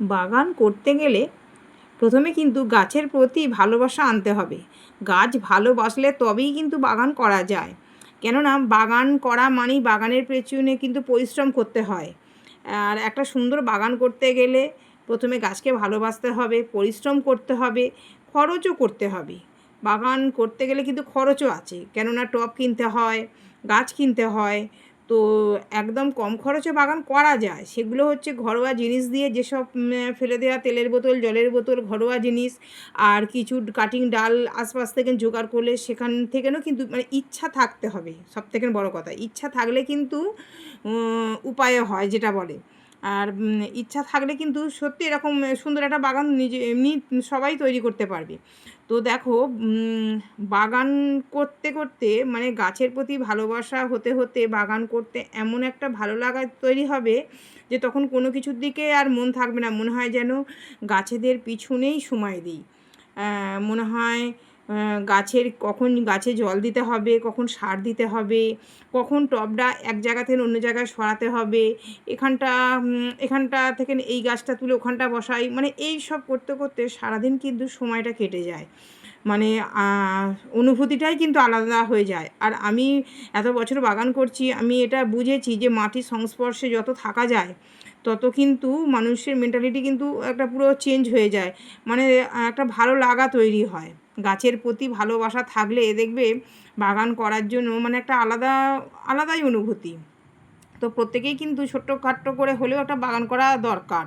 বাগান করতে গেলে প্রথমে কিন্তু গাছের প্রতি ভালোবাসা আনতে হবে। গাছ ভালোবাসলে তবেই কিন্তু বাগান করা যায়। কেননা বাগান করা মানেই বাগানের পেছনে কিন্তু পরিশ্রম করতে হয়। আর একটা সুন্দর বাগান করতে গেলে প্রথমে গাছকে ভালোবাসতে হবে, পরিশ্রম করতে হবে, খরচও করতে হবে। বাগান করতে গেলে কিন্তু খরচও আছে। কেননা টব কিনতে হয়, গাছ কিনতে হয় তো একদম কম খরচে বাগান করা যায়। সেগুলো হচ্ছে ঘরোয়া জিনিস দিয়ে যেসব ফেলে দেওয়া তেলের বোতল, জলের বোতল, ঘরোয়া জিনিস আর কিছু কাটিং ডাল আশপাশ থেকে জোগাড় করলে সেখান থেকেও কিন্তু মানে ইচ্ছা থাকতে হবে। সব থেকে বড়ো কথা, ইচ্ছা থাকলে কিন্তু উপায় হয় যেটা বলে। আর ইচ্ছা থাকলে কিন্তু সত্যি এরকম সুন্দর একটা বাগান নিজে, এমনি সবাই তৈরি করতে পারবে। তো দেখো বাগান করতে করতে মানে গাছের প্রতি ভালোবাসা হতে হতে বাগান করতে এমন একটা ভালো লাগা তৈরি হবে যে তখন কোনো কিছুর দিকে আর মন থাকবে না। মনে হয় যেন গাছেদের পিছনেই সময় দিই। মনে হয় গাছের কখন গাছে জল দিতে হবে, কখন সার দিতে হবে, কখন টবটা এক জায়গা থেকে অন্য জায়গায় সরাতে হবে, এখানটা এখানটা থেকে এই গাছটা তুলে ওখানটা বসাই মানে এই সব করতে করতে সারাদিন কিন্তু সময়টা কেটে যায়। মানে অনুভূতিটাই কিন্তু আলাদা হয়ে যায়। আর আমি এত বছর বাগান করছি, আমি এটা বুঝেছি যে মাটির সংস্পর্শে যত থাকা যায় তত কিন্তু মানুষের মেন্টালিটি কিন্তু একটা পুরো চেঞ্জ হয়ে যায়। মানে একটা ভালো লাগা তৈরি হয়। গাছের প্রতি ভালোবাসা থাকলে দেখবে বাগান করার জন্য মানে একটা আলাদা, আলাদাই অনুভূতি। তো প্রত্যেকেই কিন্তু ছোট্ট খাট্ট করে হলেও একটা বাগান করা দরকার।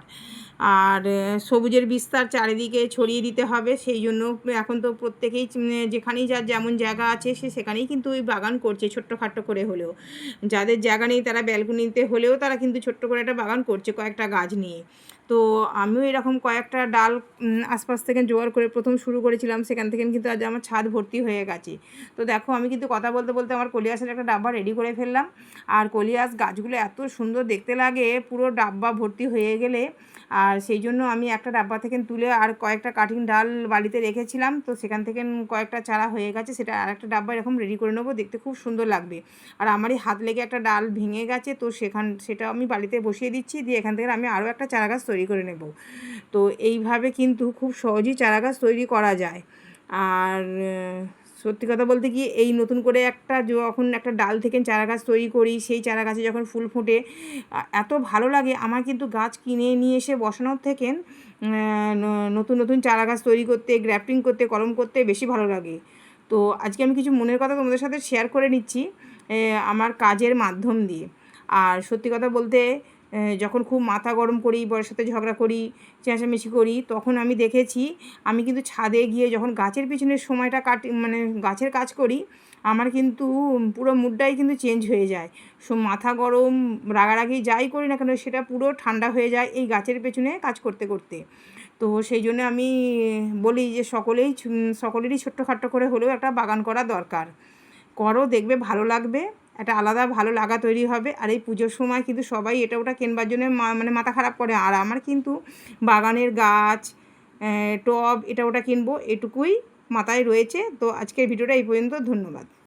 আর সবুজের বিস্তার চারিদিকে ছড়িয়ে দিতে হবে, সেই জন্য এখন তো প্রত্যেকেই যেখানেই যার যেমন জায়গা আছে সে সেখানেই কিন্তু ওই বাগান করছে ছোট্টখাট্টো করে হলেও। যাদের জায়গা নেই তারা ব্যালকনিতে হলেও তারা কিন্তু ছোট্ট করে একটা বাগান করছে কয়েকটা গাছ নিয়ে। তো আমিও এরকম কয়েকটা ডাল আশপাশ থেকে জোগাড় করে প্রথম শুরু করেছিলাম, সেখান থেকে কিন্তু আজ আমার ছাদ ভর্তি হয়ে গেছে। তো দেখো, আমি কিন্তু কথা বলতে বলতে আমার কলিয়াসের একটা ডাব্বা রেডি করে ফেললাম। আর কলিয়াস গাছগুলো এত সুন্দর দেখতে লাগে, পুরো ডাব্বা ভর্তি হয়ে গেলে। আর সেই জন্য আমি একটা ডাব্বা থেকে তুলে আর কয়েকটা কাটিং ডাল বাড়িতে রেখেছিলাম। তো সেখান থেকে কয়েকটা চারা হয়ে গেছে, সেটা আর একটা ডাব্বা এরকম রেডি করে নেব, দেখতে খুব সুন্দর লাগবে। আর আমারই হাত লেগে একটা ডাল ভেঙে গেছে, তো সেখান, সেটা আমি বাড়িতে বসিয়ে দিচ্ছি, দিয়ে এখান থেকে আমি আরও একটা চারা গাছ তৈরি করে নেব। তো এইভাবে কিন্তু খুব সহজেই চারা গাছ তৈরি করা যায়। আর সত্যি কথা বলতে কি এই নতুন করে একটা যখন একটা ডাল থেকে চারা গাছ তৈরি করি, সেই চারা গাছে যখন ফুল ফুটে এত ভালো লাগে। আমার কিন্তু গাছ কিনে নিয়ে এসে বসানোর থেকে নতুন নতুন চারা গাছ তৈরি করতে, গ্র্যাফটিং করতে, কলম করতে বেশি ভালো লাগে। তো আজকে আমি কিছু মনের কথা তোমাদের সাথে শেয়ার করে নিচ্ছি আমার কাজের মাধ্যম দিয়ে। আর সত্যি কথা বলতে যখন খুব মাথা গরম করি, বরের সাথে ঝগড়া করি, চেঁচামেচি করি, তখন আমি দেখেছি, আমি কিন্তু ছাদে গিয়ে যখন গাছের পিছনের সময়টা কাটি মানে গাছের কাজ করি, আমার কিন্তু পুরো মুডটাই কিন্তু চেঞ্জ হয়ে যায়। সো মাথা গরম, রাগারাগি যাই করি না কেন, সেটা পুরো ঠান্ডা হয়ে যায় এই গাছের পেছনে কাজ করতে করতে। তো সেই জন্য আমি বলি যে সকলেই সকলেরই ছোট্টখাট্টো করে হলেও একটা বাগান করা দরকার। করো, দেখবে ভালো লাগবে। একটা আলাদা ভালো লাগা তৈরি হবে। আর এই পুজোর সময় কিন্তু সবাই এটা ওটা কেনবার জন্য মানে মাথা খারাপ করে। আর আমার কিন্তু বাগানের গাছ টব এটা ওটা কিনবো, এটুকুই মাথায় রয়েছে। তো আজকের ভিডিওটা এই পর্যন্ত। ধন্যবাদ।